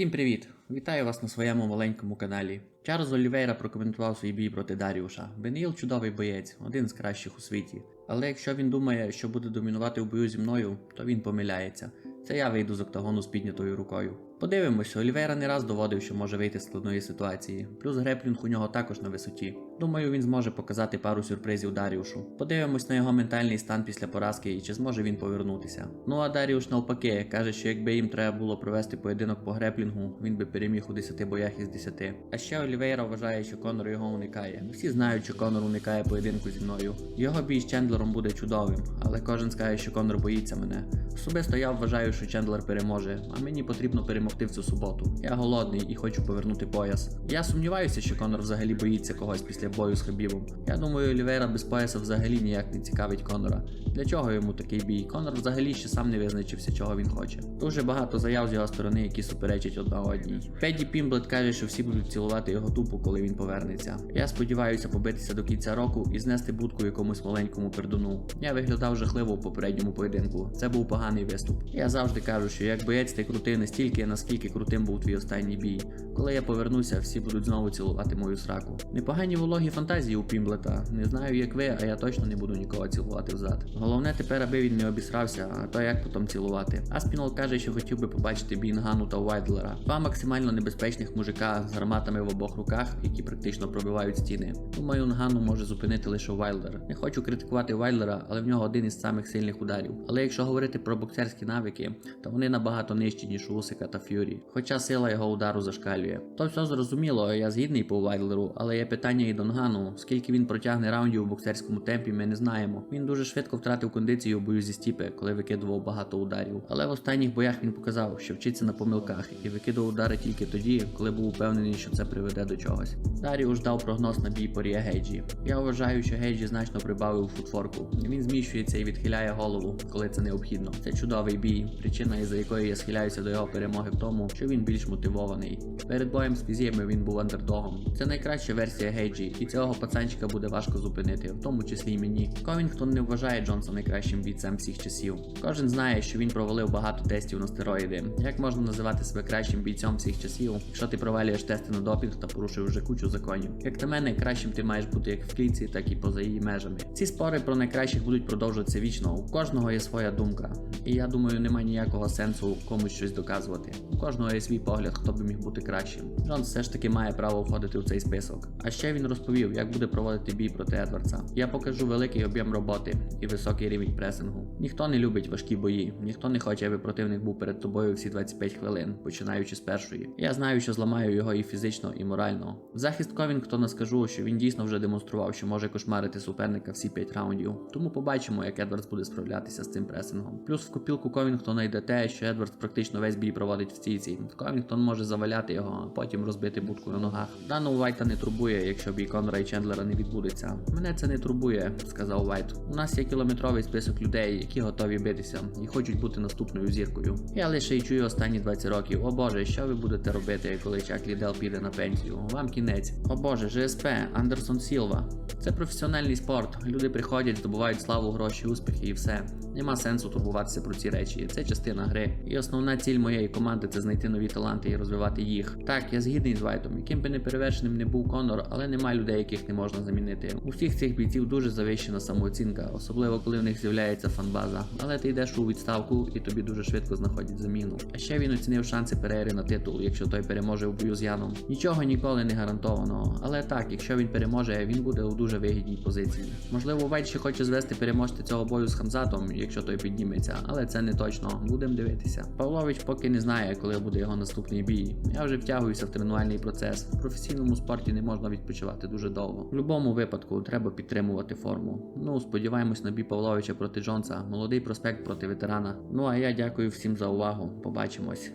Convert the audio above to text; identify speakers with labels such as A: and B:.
A: Всім привіт! Вітаю вас на своєму маленькому каналі. Чарльз Олівейра прокоментував свій бій проти Даріуша. Беніл чудовий боєць, один з кращих у світі. Але якщо він думає, що буде домінувати в бою зі мною, то він помиляється. Це я вийду з октагону з піднятою рукою. Подивимось, Олівейра не раз доводив, що може вийти з складної ситуації. Плюс греплінг у нього також на висоті. Думаю, він зможе показати пару сюрпризів Даріушу. Подивимось на його ментальний стан після поразки і чи зможе він повернутися. Ну а Даріуш навпаки каже, що якби їм треба було провести поєдинок по греплінгу, він би переміг у 10 боях із 10. А ще Олівейра вважає, що Конор його уникає. Всі знають, що Конор уникає поєдинку зі мною. Його бій з Чендлером буде чудовим, але кожен скаже, що Конор боїться мене. Особисто я вважаю, що Чендлер переможе, а мені потрібно перемогти в цю суботу. Я голодний і хочу повернути пояс. Я сумніваюся, що Конор взагалі боїться когось після бою з Хабібом. Я думаю, Олівейра без пояса взагалі ніяк не цікавить Конора. Для чого йому такий бій? Конор взагалі ще сам не визначився, чого він хоче. Дуже багато заяв з його сторони, які суперечать одна одній. Педі Пімблет каже, що всі будуть цілувати його тупу, коли він повернеться. Я сподіваюся побитися до кінця року і знести будку якомусь маленькому пердуну. Я виглядав жахливо у попередньому поєдинку. Це був поганий виступ. Я завжди кажу, що як боєць ти крутий настільки, наскільки крутим був твій останній бій. Коли я повернуся, всі будуть знову цілувати мою сраку. Непогані вологі фантазії у Пімблета. Не знаю, як ви, а я точно не буду нікого цілувати взад. Головне тепер, аби він не обісрався, а то як потім цілувати. Аспінол каже, що хотів би побачити бій Нгану та Вайдлера. Два максимально небезпечних мужика з гарматами в обох руках, які практично пробивають стіни. Думаю, Нгану може зупинити лише Вайлдер. Не хочу критикувати Вайлдера, але в нього один із самих сильних ударів. Але якщо говорити про боксерські навики, то вони набагато нижчі, ніж у Усика та Ф'юрі. Хоча сила його удару зашкалює. То все зрозуміло, я згідний по Вайлдеру, але є питання і до Нгану. Скільки він протягне раундів у боксерському темпі, ми не знаємо. Він дуже швидко втратив кондицію у бою зі стіпи, коли викидував багато ударів. Але в останніх боях він показав, що вчиться на помилках і викидував удари тільки тоді, коли був упевнений, що це приведе до чогось. Даріуш дав прогноз на бій по Рія Гейджі. Я вважаю, що Гейджі значно прибавив футфорку. Він зміщується і відхиляє голову, коли це необхідно. Це чудовий бій. Причина, із-за якої я схиляюся до його перемоги в тому, що він більш мотивований. Перед боєм з фізіями він був андердогом. Це найкраща версія Гейджі, і цього пацанчика буде важко зупинити, в тому числі й мені. Ковінгтон не вважає Джонса найкращим бійцем всіх часів. Кожен знає, що він провалив багато тестів на стероїди. Як можна називати себе кращим бійцем всіх часів, якщо ти провалюєш тести на допінг та порушив вже кучу законів? Як на мене, кращим ти маєш бути як в клітці, так і поза її межами. Ці спори про найкращих будуть продовжуватися вічно. У кожного є своя думка. І я думаю, немає ніякого сенсу комусь щось доказувати. У кожного є свій погляд, хто би міг бути кращим. Джонс все ж таки має право входити в цей список. А ще він розповів, як буде проводити бій проти Едвардса. Я покажу великий об'єм роботи і високий рівень пресингу. Ніхто не любить важкі бої, ніхто не хоче, аби противник був перед тобою всі 25 хвилин, починаючи з першої. Я знаю, що зламаю його і фізично, і морально. В захист Ковінгтона скажу, що він дійсно вже демонстрував, що може кошмарити суперника всі 5 раундів. Тому побачимо, як Едвардс буде справлятися з цим пресингом. Плюс в копілку Ковінгтона йде те, що Едвардс практично весь бій проводить в стійці. Ковінгтон може заваляти його, а потім розбити будку на ногах. Дану Вайта не турбує, якщо бій Конора і Чендлера не відбудеться. Мене це не турбує, сказав Вайт. У нас є кілометровий список людей, які готові битися і хочуть бути наступною зіркою. Я лише й чую останні 20 років. О боже, що ви будете робити, коли Чак Лідел піде на пенсію? Вам кінець. О боже, ЖСП, Андерсон Сілва. Це професіональний спорт. Люди приходять, здобувають славу, гроші, успіхи і все. Нема сенсу турбуватися про ці речі. Це частина гри. І основна ціль моєї команди це знайти нові таланти і розвивати їх. Так, я згідний з Вайтом, яким би неперевершеним не був Конор, але немає людей, яких не можна замінити. У всіх цих бійців дуже завищена самооцінка, особливо коли в них з'являється фанбаза. Але ти йдеш у відставку і тобі дуже швидко знаходять заміну. А ще він оцінив шанси Перейри на титул, якщо той переможе в бою з Яном. Нічого ніколи не гарантовано. Але так, якщо він переможе, він буде у дуже вигідній позиції. Можливо, Вайт ще хоче звести переможця цього бою з Хамзатом, якщо той підніметься, але це не точно. Будемо дивитися. Павлович поки не знає, коли буде його наступний бій. Я вже втягуюся в тренувальний процес. В професійному спорті не можна відпочивати дуже довго. В будь-якому випадку треба підтримувати форму. Ну, сподіваємось на бій Павловича проти Джонса, молодий проспект проти ветерана. Ну а я дякую всім за увагу. Побачимось.